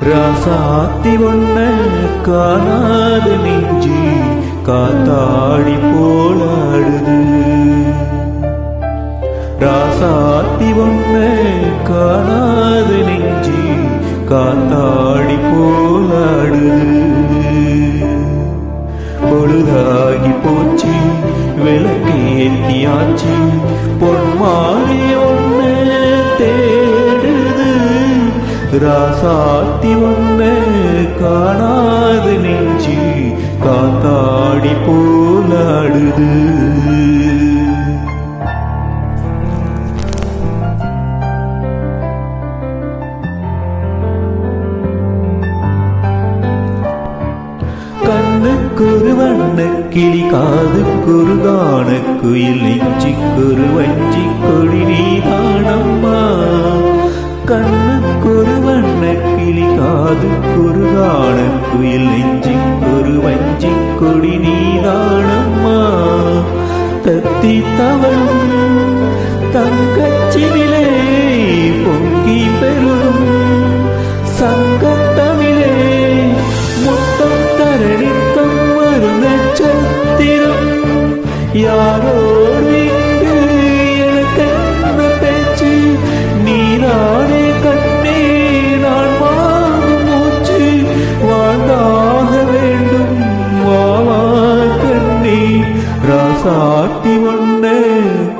ராசாத்தி ஒன்ன காணாத நெஞ்சி காத்தாடி போலாடுது ராசாத்தி ஒன்ன காணாத நெஞ்சி காத்தாடி ராசாத்தி வந்த காணாது நெஞ்சி காத்தாடி போலாடுது. கண்ணுக்குரு வண்ண கிளி காதுக்குரு காண குயில் நெஞ்சிக்குரு வஞ்சிக்கொடி நீதானம். தத்தி தங்கச்சிவிலே பொங்கி பெறும். சங்கத்தமிழே முத்தம் தரணித்தம் வரும் நட்சத்திரம். யாரோ இங்கு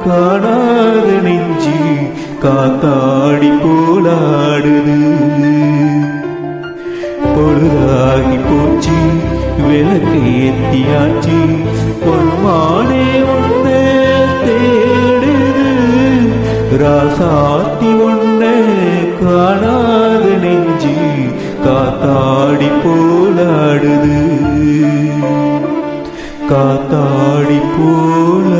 காணாத நெஞ்சு காத்தாடி போலாடுது. பொழுதாகி போச்சு விளக்கு ஏத்தியாச்சு பொன்மானே உன்னை தேடுது. ராசாத்தி உன்னை காணாத நெஞ்சு காத்தாடி போலாடுது. காத்தாடி போல